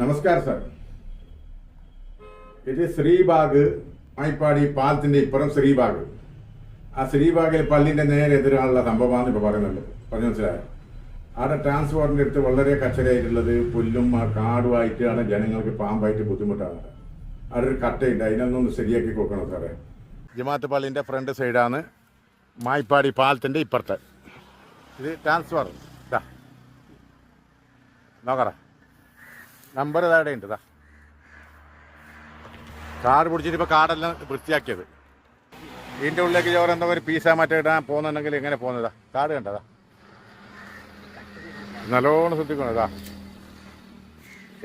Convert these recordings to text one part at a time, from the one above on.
നമസ്കാരം സാർ ഇത് ശ്രീബാഗ് മൈപ്പാടി പാലത്തിന്റെ ഇപ്പുറം ശ്രീബാഗ്. ആ ശ്രീബാഗിൽ പള്ളിന്റെ നേരെ എതിരാനുള്ള സംഭവമാണ് ഇപ്പൊ പറയുന്നുണ്ട്. പറഞ്ഞു മനസ്സിലായോ? അവിടെ ട്രാൻസ്പോർട്ടിന്റെ അടുത്ത് വളരെ കച്ചരയായിട്ടുള്ളത് പുല്ലും ആ കാടുമായിട്ടാണ് ജനങ്ങൾക്ക് പാമ്പായിട്ട് ബുദ്ധിമുട്ടാണ്. അവിടെ ഒരു കട്ടയുണ്ട് അതിനൊന്നും ശരിയാക്കി കൊടുക്കണം സാറേ ജമാഅത്ത് പള്ളിന്റെ ഫ്രണ്ട് സൈഡാണ് മായ്പാടി പാലത്തിന്റെ ഇപ്പുറത്തെ. ഇത് ട്രാൻസ്ഫർ നോക്കറ നമ്പർ ഇതാടെ ഉണ്ട് ഇതാ കാട് പിടിച്ചിട്ട് ഇപ്പോൾ കാടെല്ലാം വൃത്തിയാക്കിയത്. ഇതിന്റെ ഉള്ളിലേക്ക് ചോറ് എന്താ ഒരു പീസ മാറ്റം ഇടാൻ പോകുന്നുണ്ടെങ്കിൽ എങ്ങനെ പോകുന്നതാ കാട് കണ്ടതാ നല്ലോണം ശ്രദ്ധിക്കണം ഇതാ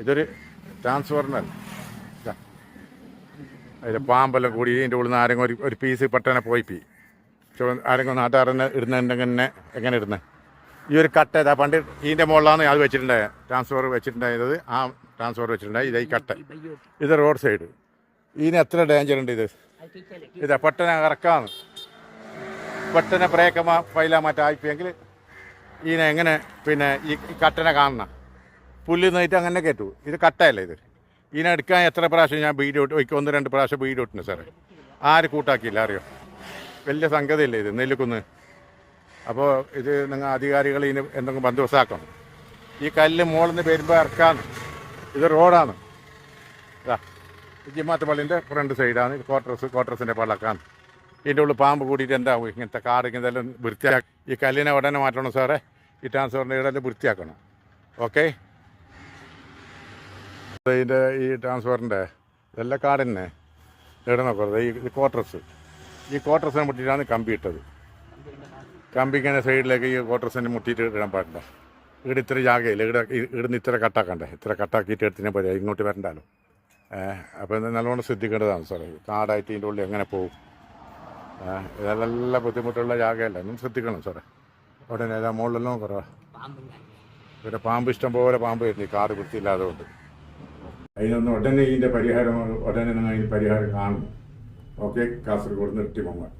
ഇതൊരു ട്രാൻസ്ഫോർമർ. ഇതാ അതിൽ പാമ്പെല്ലാം കൂടി ഇതിന്റെ ഉള്ളിൽ നിന്ന് ആരെങ്കിലും ഒരു ഒരു പീസ് പെട്ടെന്ന് പോയി പി. ആരെങ്കിലും നാട്ടുകാരനെ ഇടുന്നുണ്ടെങ്കിൽ തന്നെ എങ്ങനെ ഇടുന്നത് ഈ ഒരു കട്ട ഇതാ പണ്ട് ഇതിന്റെ മുകളിലാണ് അത് വെച്ചിട്ടുണ്ടായത് ട്രാൻസ്ഫോർ വെച്ചിട്ടുണ്ടായത് ആ ട്രാൻസ്ഫർ വെച്ചിട്ടുണ്ടായി. ഇതായി കട്ട ഇത് റോഡ് സൈഡ്. ഇതിന് എത്ര ഡേഞ്ചർ ഉണ്ട് ഇത്? ഇതാ പെട്ടെന്ന് ഇറക്കാന്ന്. പെട്ടെന്ന് ബ്രേക്ക് ഫൈലാ മറ്റായിപ്പോയെങ്കിൽ ഇതിനെ എങ്ങനെ പിന്നെ ഈ കട്ടനെ കാണണം. പുല്ല് നിന്നിട്ട് അങ്ങനെ കയറ്റു. ഇത് കട്ടയല്ലേ ഇത്? ഇതിനെ എടുക്കാൻ എത്ര പ്രാവശ്യം ഞാൻ ബീഡ് ഇട്ട് ഒന്ന് രണ്ട് പ്രാവശ്യം ബീഡ് ഇട്ടുണ്ട് സാറേ. ആര് കൂട്ടാക്കിയില്ല അറിയോ? വലിയ സംഗതിയല്ലേ ഇത് നെല്ലിക്കുന്ന്. അപ്പോൾ ഇത് നിങ്ങൾ അധികാരികൾ ഇതിന് എന്തെങ്കിലും ബന്ദോബസ്താക്കണം ഈ കല്ല് മുകളിൽ നിന്ന് വരുമ്പോൾ ഇറക്കാന്ന്. ഇത് റോഡാണ്. ഇതാ പള്ളിന്റെ ഫ്രണ്ട് സൈഡാണ് ക്വാർട്ടേഴ്സ് ക്വാർട്ടേഴ്സിന്റെ പള്ളക്കാണ്. ഇതിന്റെ ഉള്ളിൽ പാമ്പ് കൂടിയിട്ട് എന്താവും ഇങ്ങനത്തെ കാട് ഇങ്ങനത്തെ വൃത്തിയാക്കി ഈ കല്ലിനെ ഉടനെ മാറ്റണം സാറേ. ഈ ട്രാൻസ്ഫോറിന്റെ ഇടയിൽ വൃത്തിയാക്കണം. ഓക്കെ ഇതിന്റെ ഈ ട്രാൻസ്ഫോറിന്റെ ഇതെല്ലാം കാട് തന്നെ ഇവിടെ ഈ ക്വാർട്ടേഴ്സ് ഈ ക്വാർട്ടേഴ്സിനെ മുട്ടിയിട്ടാണ് കമ്പി ഇട്ടത്. കമ്പിങ്ങനെ സൈഡിലേക്ക് ഈ ക്വാർട്ടേഴ്സിനെ മുട്ടിയിട്ട് ഇടാൻ പാടില്ല. ഇവിടെ ഇത്ര ജാഗയില്ല? ഇവിടെ ഇവിടുന്ന് ഇത്ര കട്ടാക്കണ്ടേ? ഇത്ര കട്ടാക്കിയിട്ട് എടുത്തിനെ പോരാ ഇങ്ങോട്ട് വരണ്ടല്ലോ അപ്പോൾ നല്ലോണം ശ്രദ്ധിക്കേണ്ടതാണ് സാറേ. കാടായിട്ട് ഇതിന്റെ ഉള്ളിൽ എങ്ങനെ പോകും? ഇതല്ല ബുദ്ധിമുട്ടുള്ള ജാഗയല്ല. ഒന്നും ശ്രദ്ധിക്കണം സാറേ. ഉടനെ ഏതാ മുകളിലെല്ലാം കുറവാ? ഇവിടെ പാമ്പ് ഇഷ്ടം പോലെ പാമ്പ് വരുന്നു. ഈ കാട് വൃത്തിയില്ലാതെ കൊണ്ട്. അതിനൊന്ന് ഉടനെ ഇതിന്റെ പരിഹാരം ഉടനെ നിങ്ങൾ അതിന്റെ പരിഹാരം കാണും. ഓക്കെ? കാസർഗോഡ് നിർത്തി പോകാൻ.